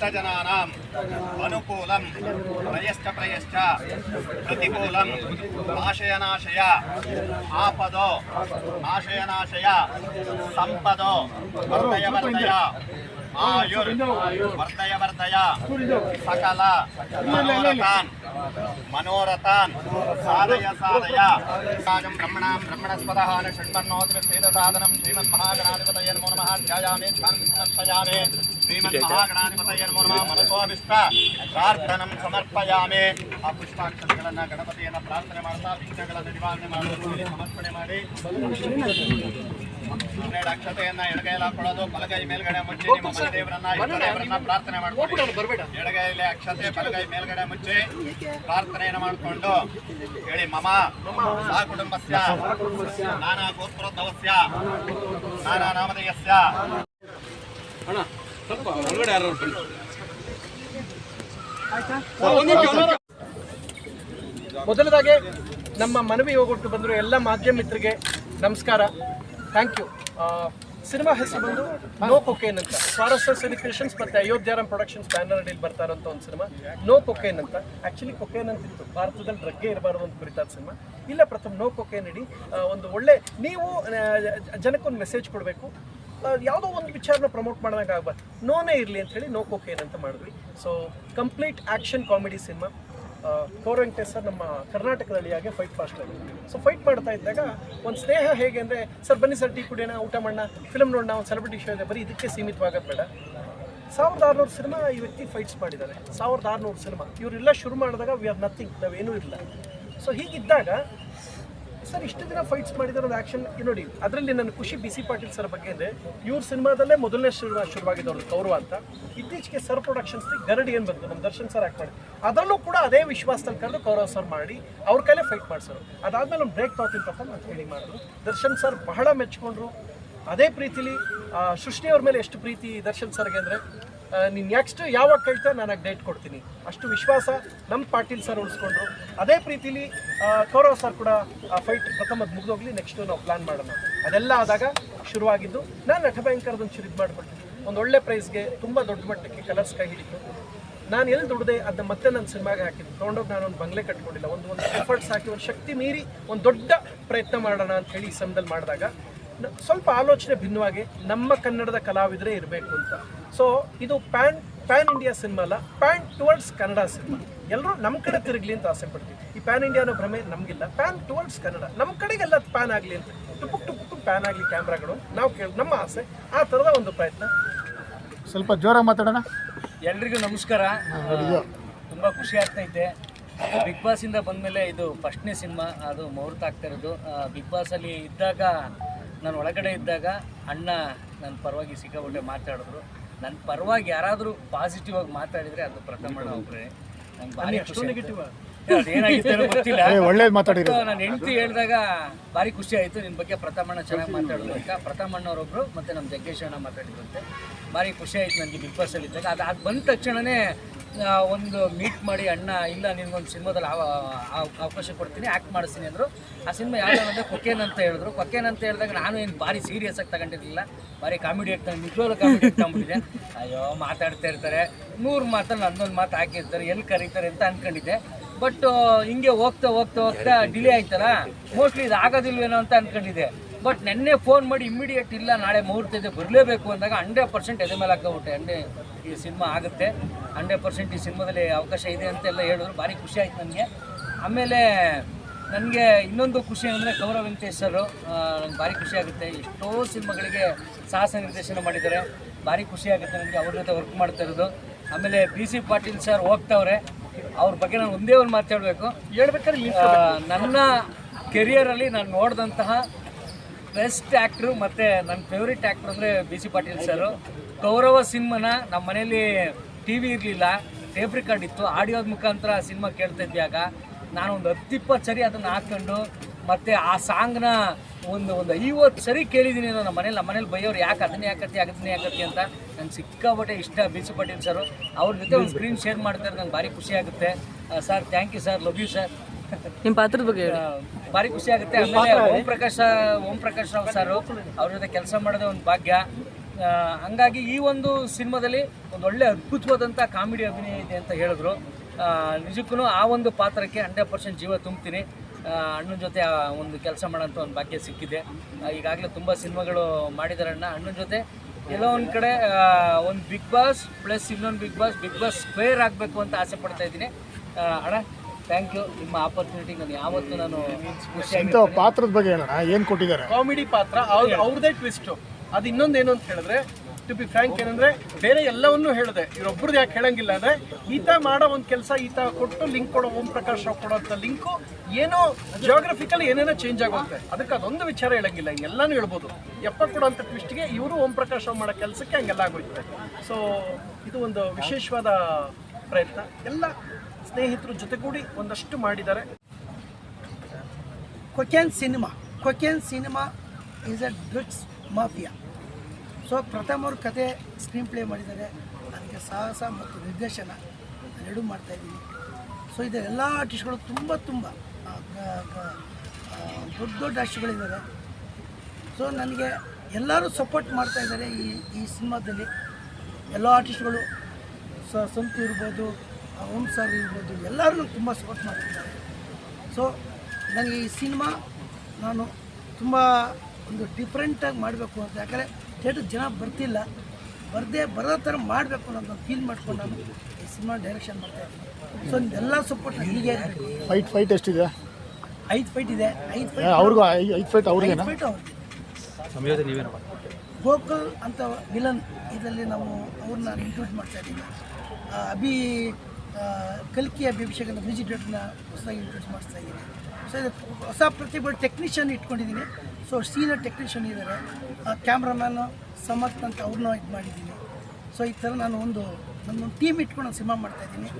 భక్తజనానాం అనుకూలం. ప్రయశ్చ ప్రయశ్చ. ప్రతికూలం. ఆశయనాశయ. ఆపదో. ఆశయనాశయ. సంపదో. వర్తయ వర్తయ ఆయుర్. వర్తయ వర్తయ సకల. మనోరథాన్. మనోరథాన్. సాధయ సాధయ సాగం బ్రహ్మణాం బ్రహ్మణస్పదః న షణ్మన్నో త్రిసేద సాధనం నమో నమః. ధ్యాయామే ధ్యానం సమర్పయామే ಮನಸೋಭಿಷ್ಟ ಪ್ರಾರ್ಥನಂ ಸಮರ್ಪಯಾಮಿ. ಆ ಪುಷ್ಪಾಕ್ಷರಗಳನ್ನ ಗಣಪತಿಯನ್ನ ಪ್ರಾರ್ಥನೆ ಮಾಡ್ತಾ ವಿಘ್ನಗಳನ್ನು ನಿವಾರಣೆ ಮಾಡುವುದು ಸಮರ್ಪಣೆ ಮಾಡಿ. ಹನ್ನೆರಡು ಅಕ್ಷತೆಯನ್ನ ಎಡಗೈಯಲ್ಲಿ ಹಾಕೊಳ್ಳೋದು, ಬಲಗೈ ಮೇಲ್ಗಡೆ ಮುಚ್ಚಿ ನಿಮ್ಮ ದೇವರನ್ನ ದೇವರನ್ನ ಪ್ರಾರ್ಥನೆ ಮಾಡ್ಕೊಂಡು ಎಡಗೈಯಲ್ಲಿ ಅಕ್ಷತೆ, ಬಲಗೈ ಮೇಲ್ಗಡೆ ಮುಚ್ಚಿ ಪ್ರಾರ್ಥನೆಯನ್ನು ಮಾಡಿಕೊಂಡು ಹೇಳಿ, ಮಮ ಸಹ ಕುಟುಂಬಸ್ಯ, ನಾನಾ ಗೋತ್ರೋದ್ಭವಸ್ಯ ನಾನಾ ನಾಮಧೇಯಸ್ಯ. ಅಣ್ಣ ಸ್ವಲ್ಪ ಯಾರು ಮೊದಲದಾಗಿ ನಮ್ಮ ಮನವಿ ಹೋಗೊಟ್ಟು ಬಂದರು ಎಲ್ಲ ಮಾಧ್ಯಮ ಮಿತ್ರರಿಗೆ ನಮಸ್ಕಾರ. ಥ್ಯಾಂಕ್ ಯು ಸಿನಿಮಾ ಹೆಸರು ಬಂದು ನೋ ಕೊಕೇನ್ ಅಂತ. ಸ್ವಾರಸ್ಯ ಸೆಲಿಬ್ರೇಷನ್ಸ್ ಮತ್ತು ಅಯೋಧ್ಯಾರಾಮ್ ಪ್ರೊಡಕ್ಷನ್ಸ್ ಬ್ಯಾನರ್ ಅಡಿಯಲ್ಲಿ ಬರ್ತಾ ಇರೋಂಥ ಒಂದು ಸಿನಿಮಾ. ನೋ ಕೊಕೇನ್ ಅಂತ. ಆ್ಯಕ್ಚುಲಿ ಕೊಕೇನ್ ಅಂತ ಇತ್ತು. ಭಾರತದಲ್ಲಿ ಡ್ರಗ್ಗೆ ಇರಬಾರ್ದು ಅಂತ ಕುರಿತಾದ ಸಿನಿಮಾ. ಇಲ್ಲ ಪ್ರಥಮ ನೋ ಕೊಕೇನ್ ಇಡಿ. ಒಂದು ಒಳ್ಳೆ ನೀವು ಜನಕ್ಕೊಂದು ಮೆಸೇಜ್ ಕೊಡಬೇಕು. ಯಾವುದೋ ಒಂದು ವಿಚಾರನ ಪ್ರಮೋಟ್ ಮಾಡಿದಾಗ ಆಗ್ಬಾರ್ದು. ನೋನೇ ಇರಲಿ ಅಂತ ಹೇಳಿ ನೋ ಕೊಕೇನ್ ಅಂತ ಮಾಡಿದ್ವಿ. So complete action comedy cinema core sir ನಮ್ಮ ಕರ್ನಾಟಕದಲ್ಲಿ ಹಾಗೆ ಫೈಟ್ ಫಾಸ್ಟ್ ಸೊ ಫೈಟ್ ಮಾಡ್ತಾ ಇದ್ದಾಗ ಒಂದು ಸ್ನೇಹ ಹೇಗೆ ಅಂದರೆ, ಸರ್ ಬನ್ನಿ ಸರ್ ಟೀ ಕುಡಿಯೋಣ, ಊಟ ಮಾಡೋಣ ಫಿಲಮ್ ನೋಡೋಣ, ಒಂದು ಸೆಲೆಬ್ರಿಟಿ ಶೋ ಇದೆ, ಬರೀ ಇದಕ್ಕೆ ಸೀಮಿತವಾಗೋದು ಬೇಡ. ಸಾವಿರದ ಆರುನೂರು ಸಿನಿಮಾ ಈ ವ್ಯಕ್ತಿ ಫೈಟ್ಸ್ ಮಾಡಿದ್ದಾರೆ. ಸಾವಿರದ ಆರುನೂರು ಸಿನಿಮಾ ಇವರೆಲ್ಲ ಶುರು ಮಾಡಿದಾಗ ವಿ ಆರ್ ನಥಿಂಗ್ ನಾವೇನೂ ಇಲ್ಲ. ಸೊ ಹೀಗಿದ್ದಾಗ ಸರ್, ಇಷ್ಟು ದಿನ ಫೈಟ್ಸ್ ಮಾಡಿದ್ರೆ ಒಂದು ಆ್ಯಕ್ಷನ್ ನೋಡಿ, ಅದರಲ್ಲಿ ನನ್ನ ಖುಷಿ ಬಿ ಸಿ ಪಾಟೀಲ್ ಸರ್ ಬಗ್ಗೆ ಅಂದರೆ ಇವ್ರ ಸಿನಿಮಾದಲ್ಲೇ ಮೊದಲನೇ ಶುರು ಶುರುವಾಗಿದ್ದವ್ರು ಗೌರವ ಅಂತ. ಇತ್ತೀಚೆಗೆ ಸರ್ ಪ್ರೊಡಕ್ಷನ್ಸ್ ಗರಡಿ ಏನು ಬಂತು? ನಮ್ಮ ದರ್ಶನ್ ಸರ್ ಆ್ಯಕ್ಟ್ ಮಾಡಿ. ಅದರಲ್ಲೂ ಕೂಡ ಅದೇ ವಿಶ್ವಾಸದಲ್ಲಿ ಕರೆದು ಗೌರವ ಸರ್ ಮಾಡಿ, ಅವ್ರ ಕೈಲೇ ಫೈಟ್ ಮಾಡಿಸೋರು. ಅದಾದ್ಮೇಲೆ ಒಂದು ಬ್ರೇಕ್ ತಗೋತಿಂತಪ್ಪ ಅಂತ ಹೇಳಿ ಮಾಡಿದ್ರು ದರ್ಶನ್ ಸರ್ ಬಹಳ ಮೆಚ್ಕೊಂಡ್ರು. ಅದೇ ಪ್ರೀತಿಲಿ ಸೃಷ್ಟಿಯವ್ರ ಮೇಲೆ ಎಷ್ಟು ಪ್ರೀತಿ ದರ್ಶನ್ ಸರ್ಗೆ ಅಂದರೆ ನೀನು ನೆಕ್ಸ್ಟ್ ಯಾವಾಗ ಕಳ್ತಾ ನಾನು ಡೇಟ್ ಕೊಡ್ತೀನಿ. ಅಷ್ಟು ವಿಶ್ವಾಸ ನಮ್ಮ ಪಾಟೀಲ್ ಸರ್ ಉಳಿಸ್ಕೊಂಡ್ರು. ಅದೇ ಪ್ರೀತಿಲಿ ಆ, ಕೌರವ್ ಸರ್ ಕೂಡ ಫೈಟ್ ಪ್ರಥಮದ್ ಮುಗಿದೋಗ್ಲಿ ನೆಕ್ಸ್ಟ್ ನಾವು ಪ್ಲಾನ್ ಮಾಡೋಣ. ಅದೆಲ್ಲ ಆದಾಗ ಶುರುವಾಗಿದ್ದು ನಾನು ನಟ ಭಯಂಕರದೊಂದು ಶುರು ಇದು ಮಾಡಿಬಿಟ್ಟು ಒಂದು ಒಳ್ಳೆ ಪ್ರೈಸ್ಗೆ ತುಂಬ ದೊಡ್ಡ ಮಟ್ಟಕ್ಕೆ ಕಲರ್ಸ್ ಕೈ ಹಿಡಿತು ನಾನು ಎಲ್ಲಿ ದುಡ್ದೆ ಅದನ್ನ ಮತ್ತೆ ನನ್ನ ಸಿನಿಮಾಗೆ ಹಾಕಿದ್ದು ತೊಗೊಂಡೋಗಿ ನಾನು ಒಂದು ಬಂಗ್ಲೆ ಕಟ್ಕೊಂಡಿಲ್ಲ. ಒಂದು ಒಂದು ಎಫರ್ಟ್ಸ್ ಹಾಕಿ ಒಂದು ಶಕ್ತಿ ಮೀರಿ ಒಂದು ದೊಡ್ಡ ಪ್ರಯತ್ನ ಮಾಡೋಣ ಅಂತ ಹೇಳಿ ಈ ಸಮಯದಲ್ಲಿ ಮಾಡಿದಾಗ ಸ್ವಲ್ಪ ಆಲೋಚನೆ ಭಿನ್ನವಾಗಿ ನಮ್ಮ ಕನ್ನಡದ ಕಲಾವಿದರೇ ಇರಬೇಕು ಅಂತ. ಸೊ ಇದು ಪ್ಯಾನ್ ಪ್ಯಾನ್ ಇಂಡಿಯಾ ಸಿನಿಮಾ ಅಲ್ಲ ಪ್ಯಾನ್ ಟುವರ್ಡ್ಸ್ ಕನ್ನಡ ಸಿನಿಮಾ ಎಲ್ಲರೂ ನಮ್ಮ ಕಡೆ ತಿರುಗಲಿ ಅಂತ ಆಸೆ ಪಡ್ತೀವಿ. ಈ ಪ್ಯಾನ್ ಇಂಡಿಯಾ ಅನ್ನೋ ಭ್ರಮೆ ನಮಗಿಲ್ಲ. ಪ್ಯಾನ್ ಟುವರ್ಡ್ಸ್ ಕನ್ನಡ ನಮ್ಮ ಕಡೆಗೆಲ್ಲ ಪ್ಯಾನ್ ಆಗಲಿ ಅಂತ. ಟುಪುಕ್ ಟುಪುಕ್ ಪ್ಯಾನ್ ಆಗಲಿ ಕ್ಯಾಮ್ರಾಗಳು. ನಾವು ಕೇಳಿ ನಮ್ಮ ಆಸೆ. ಆ ಥರದ ಒಂದು ಪ್ರಯತ್ನ. ಸ್ವಲ್ಪ ಜೋರಾಗಿ ಮಾತಾಡೋಣ. ಎಲ್ರಿಗೂ ನಮಸ್ಕಾರ. ತುಂಬ ಖುಷಿ ಆಗ್ತೈತೆ ಬಿಗ್ ಬಾಸ್ ಇಂದ ಬಂದಮೇಲೆ ಇದು ಫಸ್ಟ್ನೇ ಸಿನಿಮಾ ಅದು ಮುಹೂರ್ತ ಆಗ್ತಾ ಇರೋದು. ಬಿಗ್ ಬಾಸಲ್ಲಿ ಇದ್ದಾಗ ನಾನು ಒಳಗಡೆ ಇದ್ದಾಗ ಅಣ್ಣ ನನ್ನ ಪರವಾಗಿ ಸಿಕ್ಕಾಪಟ್ಟೆ ಮಾತಾಡಿದ್ರು. ನನ್ನ ಪರವಾಗಿ ಯಾರಾದರೂ ಪಾಸಿಟಿವ್ ಆಗಿ ಮಾತಾಡಿದರೆ ಅದು ಪ್ರಥಮ ಒಬ್ಬರೇ ನಂಗೆ ಭಾರಿ ಖುಷಿ ನೆಗೆಟಿವ್ ಅದೇನಾಗಿತ್ತು ಏನೋ ಗೊತ್ತಿಲ್ಲ. ಏ, ಮಾತಾಡಿದ್ರು ನನ್ನ ಹೆಂಡತಿ ಹೇಳಿದಾಗ ಭಾರಿ ಖುಷಿ ಆಯಿತು ನಿಮ್ಮ ಬಗ್ಗೆ ಪ್ರಥಮಣ್ಣ ಚೆನ್ನಾಗಿ ಮಾತಾಡಿದ್ರು ಅಂತ. ಪ್ರಥಮಣ್ಣವರೊಬ್ಬರು ಮತ್ತು ನಮ್ಮ ಜಗ್ಗೇಶ್ ಅಣ್ಣ ಮಾತಾಡಿದ್ರಂತೆ ಭಾರಿ ಖುಷಿ ಆಯಿತು ನನಗೆ ಬಿಗ್ ಬಾಸಲ್ಲಿ ಇದ್ದಾಗ. ಅದು ಅದು ಬಂದ ತಕ್ಷಣವೇ ಒಂದು ಮೀಟ್ ಮಾಡಿ ಅಣ್ಣ ಇಲ್ಲ ನಿನ್ಗೊಂದು ಸಿನಿಮಾದಲ್ಲಿ ಅವ- ಅವ- ಅವಕಾಶ ಕೊಡ್ತೀನಿ ಆ್ಯಕ್ಟ್ ಮಾಡಿಸ್ತೀನಿ ಅಂದರು. ಆ ಸಿನಿಮಾ ಯಾವ್ದು ಅಂದರೆ ಕೊಕೇನ್ ಅಂತ ಹೇಳಿದ್ರು. ಕೊಕೇನ್ ಅಂತ ಹೇಳಿದಾಗ ನಾನು ಏನು ಭಾರಿ ಸೀರಿಯಸ್ ಆಗಿ ತಗೊಂಡಿರಲಿಲ್ಲ. ಭಾರಿ ಕಾಮಿಡಿ ತಗೊಂಡು ನಿಜವಾಗ್ಲೂ ಕಾಮಿಡಿ ತಗೊಂಡಿದ್ದೆ ಅಯ್ಯೋ ಮಾತಾಡ್ತಾ ಇರ್ತಾರೆ. ನೂರು ಮಾತಲ್ಲಿ ಹನ್ನೊಂದು ಮಾತು ಹಾಕಿರ್ತಾರೆ. ಎಲ್ಲಿ ಕರೀತಾರೆ ಅಂತ ಅಂದ್ಕೊಂಡಿದ್ದೆ ಬಟ್ ಹಿಂಗೆ ಹೋಗ್ತಾ ಹೋಗ್ತಾ ಹೋಗ್ತಾ ಡಿಲೇ ಆಯ್ತಲ್ಲ? ಮೋಸ್ಟ್ಲಿ ಇದು ಆಗೋದಿಲ್ವೇನೋ ಅಂತ ಅನ್ಕೊಂಡಿದ್ದೆ. ಬಟ್ ನೆನ್ನೆ ಫೋನ್ ಮಾಡಿ ಇಮ್ಮಿಡಿಯೇಟ್ ಇಲ್ಲ, ನಾಳೆ ಮುಹೂರ್ತ ಇದೆ, ಬರಲೇಬೇಕು ಅಂದಾಗ ಹಂಡ್ರೆಡ್ ಪರ್ಸೆಂಟ್ ಎದೆ ಮೇಲೆ ಹಾಕೋಬಿಟ್ಟೆ ಹಂಡ್ರೆ ಈ ಸಿನಿಮಾ ಆಗುತ್ತೆ. ಹಂಡ್ರೆಡ್ ಪರ್ಸೆಂಟ್ ಈ ಸಿನಿಮಾದಲ್ಲಿ ಅವಕಾಶ ಇದೆ ಅಂತೆಲ್ಲ ಹೇಳಿದ್ರು. ಭಾರಿ ಖುಷಿ ಆಯ್ತು ನನಗೆ. ಆಮೇಲೆ ನನಗೆ ಇನ್ನೊಂದು ಖುಷಿ ಅಂದರೆ ಗೌರವ್ ವೆಂಕಟೇಶ್ ಸರ್ ಭಾರಿ ಖುಷಿ ಆಗುತ್ತೆ. ಎಷ್ಟೋ ಸಿನಿಮಾಗಳಿಗೆ ಸಾಹಸ ನಿರ್ದೇಶನ ಮಾಡಿದ್ದಾರೆ. ಭಾರಿ ಖುಷಿ ಆಗುತ್ತೆ ನನಗೆ ಅವ್ರ ಜೊತೆ ವರ್ಕ್ ಮಾಡ್ತಾ ಇರೋದು. ಆಮೇಲೆ ಬಿ ಸಿ ಪಾಟೀಲ್ ಸರ್ ಹೋಗ್ತಾವ್ರೆ. ಅವ್ರ ಬಗ್ಗೆ ನಾನು ಒಂದೇ ಒಂದು ಮಾತಾಡಬೇಕು ಹೇಳ್ಬೇಕಾದ್ರೆ ನನ್ನ ಕೆರಿಯರಲ್ಲಿ ನಾನು ನೋಡಿದಂತಹ ಬೆಸ್ಟ್ ಆ್ಯಕ್ಟ್ರು ಮತ್ತು ನನ್ನ ಫೇವ್ರೆಟ್ ಆ್ಯಕ್ಟ್ರ್ ಅಂದರೆ B C Patil sir. Gaurava ಸಿನಿಮಾನ ನಮ್ಮ ಮನೇಲಿ ಟಿ ವಿ ಇರಲಿಲ್ಲ ಟೇಪ್ ರೆಕಾರ್ಡ್ ಇತ್ತು. ಆಡಿಯೋದ ಮುಖಾಂತರ ಸಿನಿಮಾ ಕೇಳ್ತಾ ಇದ್ದಾಗ ನಾನು ಒಂದು ಹತ್ತಿಪ್ಪತ್ತು ಸರಿ ಅದನ್ನು ಹಾಕ್ಕೊಂಡು ಮತ್ತು ಆ ಸಾಂಗ್ನ ಒಂದು ಒಂದು ಐವತ್ತು ಸರಿ ಕೇಳಿದ್ದೀನಿ ನಮ್ಮ ಮನೇಲಿ. ನಮ್ಮ ಮನೇಲಿ ಬೈಯೋರು ಯಾಕೆ ಅದನ್ನೇ ಯಾಕತ್ತಿ ಅದನ್ನೇ ಯಾಕತ್ತಿ ಅಂತ ನಂಗೆ ಸಿಕ್ಕಾಪಟ್ಟೆ ಇಷ್ಟ ಬಿ ಸಿ ಪಾಟೀಲ್ ಸರು. ಅವ್ರ ಜೊತೆ ಒಂದು ಸ್ಕ್ರೀನ್ ಶೇರ್ ಮಾಡ್ತಾರೆ ನಂಗೆ ಭಾರಿ ಖುಷಿ ಆಗುತ್ತೆ. Sir thank you sir love you sir ನಿಮ್ಮ ಪಾತ್ರದ ಬಗ್ಗೆ ಹೇಳಿ. ಭಾರಿ ಖುಷಿ ಆಗುತ್ತೆ. ಆಮೇಲೆ ಓಂ ಪ್ರಕಾಶ್ ಓಂ ಪ್ರಕಾಶ್ ರಾವ್ ಸರ್ ಅವ್ರ ಜೊತೆ ಕೆಲಸ ಮಾಡೋದೇ ಒಂದು ಭಾಗ್ಯ. ಹಂಗಾಗಿ ಈ ಒಂದು ಸಿನಿಮಾದಲ್ಲಿ ಒಂದು ಒಳ್ಳೆ ಅದ್ಭುತವಾದಂಥ ಕಾಮಿಡಿ ಅಭಿನಯ ಇದೆ ಅಂತ ಹೇಳಿದ್ರು. ನಿಜಕ್ಕೂ ಆ ಒಂದು ಪಾತ್ರಕ್ಕೆ ಹಂಡ್ರೆಡ್ ಪರ್ಸೆಂಟ್ ಜೀವ ತುಂಬ್ತೀನಿ. ಅಣ್ಣನ ಜೊತೆ ಆ ಒಂದು ಕೆಲಸ ಮಾಡೋಂಥ ಒಂದು ಭಾಗ್ಯ ಸಿಕ್ಕಿದೆ. ಈಗಾಗಲೇ ತುಂಬ ಸಿನಿಮಾಗಳು ಮಾಡಿದ್ದಾರೆ ಅಣ್ಣ. ಅಣ್ಣನ ಜೊತೆ ಎಲ್ಲೋ ಒಂದು ಕಡೆ ಒಂದು ಬಿಗ್ ಬಾಸ್ ಪ್ಲಸ್ ಇನ್ನೊಂದು big boss big boss square ಆಗಬೇಕು ಅಂತ ಆಸೆ ಪಡ್ತಾ ಇದ್ದೀನಿ. ಅಣ್ಣ? ಥ್ಯಾಂಕ್ ಯು ನಿಮ್ಮ ಆಪರ್ಚುನಿಟಿ ನಾನು ಯಾವತ್ತೂ ನಾನು ಇಂಥ ಪಾತ್ರದ ಬಗ್ಗೆ ಹೇಳೋಣ? ಏನು ಕೊಟ್ಟಿದ್ದಾರೆ? ಕಾಮಿಡಿ ಪಾತ್ರ ಅವ್ರ ಅವ್ರದೇ ಟ್ವಿಸ್ಟ್ ಅದು ಇನ್ನೊಂದೇನು ಅಂತ ಹೇಳಿದ್ರೆ ಟು ಬಿ ಫ್ರ್ಯಾಂಕ್ ಏನಂದ್ರೆ ಬೇರೆ ಎಲ್ಲವನ್ನೂ ಹೇಳಿದೆ. ಇವ್ರೊಬ್ರದ್ದು ಯಾಕೆ ಹೇಳಂಗಿಲ್ಲ ಅಂದ್ರೆ ಈತ ಮಾಡೋ ಒಂದು ಕೆಲಸ ಈತ ಕೊಟ್ಟು ಲಿಂಕ್ ಕೊಡೋ ಓಂ ಪ್ರಕಾಶ್ ರಾವ್ ಕೊಡೋಂಥ ಲಿಂಕು ಏನೋ ಜಿಯೋಗ್ರಫಿಕಲ್ ಏನೇನೋ ಚೇಂಜ್ ಆಗುತ್ತೆ. ಅದಕ್ಕೆ ಅದೊಂದು ವಿಚಾರ ಹೇಳಂಗಿಲ್ಲ. ಎಲ್ಲಾನು ಹೇಳ್ಬೋದು. ಎಪ್ಪ ಕೊಡೋಂಥ ಟ್ವಿಸ್ಟ್ಗೆ ಇವರು ಓಂ ಪ್ರಕಾಶ್ ರಾವ್ ಮಾಡೋ ಕೆಲಸಕ್ಕೆ ಹಂಗೆಲ್ಲ ಆಗೋಯ್ತದೆ. ಸೊ ಇದು ಒಂದು ವಿಶೇಷವಾದ ಪ್ರಯತ್ನ. ಎಲ್ಲ ಸ್ನೇಹಿತರು ಜೊತೆಗೂಡಿ ಒಂದಷ್ಟು ಮಾಡಿದ್ದಾರೆ. Cocaine cinema. Cocaine cinema is a drugs mafia so Pratham ಅವ್ರ ಕತೆ ಸ್ಕ್ರೀನ್ ಪ್ಲೇ ಮಾಡಿದ್ದಾರೆ. ಅದಕ್ಕೆ ಸಾಹಸ ಮತ್ತು ನಿರ್ದೇಶನ ಎರಡೂ ಮಾಡ್ತಾಯಿದ್ದೀನಿ ಸೊ ಇದು ಎಲ್ಲ ಆರ್ಟಿಸ್ಟ್ಗಳು ತುಂಬ ತುಂಬ ದೊಡ್ಡ ದೊಡ್ಡ ಆರ್ಟಿಸ್ಟ್ಗಳಿದ್ದಾರೆ ಸೊ ನನಗೆ ಎಲ್ಲರೂ ಸಪೋರ್ಟ್ ಮಾಡ್ತಾ ಇದ್ದಾರೆ ಈ ಈ ಸಿನಿಮಾದಲ್ಲಿ. ಎಲ್ಲ ಆರ್ಟಿಸ್ಟ್ಗಳು ಸ ಸಂತು ಇರ್ಬೋದು ಓಂ ಸರ್ ಇರ್ಬೋದು ಎಲ್ಲರೂ ನಂಗೆ ತುಂಬ ಸಪೋರ್ಟ್ ಮಾಡ್ತಿದ್ದಾರೆ ಸೊ ನನಗೆ ಈ ಸಿನಿಮಾ ನಾನು ತುಂಬ ಒಂದು ಡಿಫ್ರೆಂಟಾಗಿ ಮಾಡಬೇಕು ಅಂತ. ಯಾಕಂದರೆ ಥಿಯೇಟರ್ ಜನ ಬರ್ತಿಲ್ಲ. ಬರದೇ ಬರೋ ಥರ ಮಾಡಬೇಕು ಅನ್ನೋದು ಫೀಲ್ ಮಾಡ್ಕೊಂಡು ನಾನು ಈ ಸಿನಿಮಾ ಡೈರೆಕ್ಷನ್ ಮಾಡ್ತಾ ಇದ್ದೀನಿ. ಸೊ ಎಲ್ಲ ಸಪೋರ್ಟ್ ಹೀಗೆ ಫೈಟ್ ಫೈಟ್ ಎಷ್ಟಿದೆ? ಐದು ಫೈಟ್ ಇದೆ. ಐದು ಫೈಟ್ ಅವ್ರಿಗೂ ಐದು ಫೈಟ್ ಅವ್ರಿಗೆ. ಗೋಕುಲ್ ಅಂತ ವಿಲನ್ ಇದರಲ್ಲಿ ನಾವು ಅವ್ರನ್ನ ಇಂಟ್ರೊಡ್ಯೂಸ್ ಮಾಡ್ತಾ ಇದ್ದೀವಿ ಅಭಿ ಆ, ಕಲ್ಕಿ ಅಭಿಷೇಕ್ ಅಂತ ಮ್ಯೂಸಿಕ್ ಹೊಸದಾಗಿ ಇಂಟ್ರೊಡ್ಯೂಸ್ ಮಾಡ್ತಾ ಇದ್ದೀನಿ. ಸೊ ಇದು ಹೊಸ ಪ್ರತಿಭೆ ಟೆಕ್ನಿಷಿಯನ್ ಇಟ್ಕೊಂಡಿದ್ದೀನಿ. ಸೊ ಸೀನಿಯರ್ ಟೆಕ್ನಿಷಿಯನ್ ಇದ್ದಾರೆ. ಕ್ಯಾಮ್ರಾಮ್ಯಾನು ಸಮರ್ಥ್ ಅಂತ ಅವ್ರನ್ನ ಇದು ಮಾಡಿದ್ದೀನಿ. ಸೊ ಈ ಥರ ನಾನು ಒಂದು ನನ್ನೊಂದು ಟೀಮ್ ಇಟ್ಕೊಂಡು ಸಿನಿಮಾ ಮಾಡ್ತಾಯಿದ್ದೀನಿ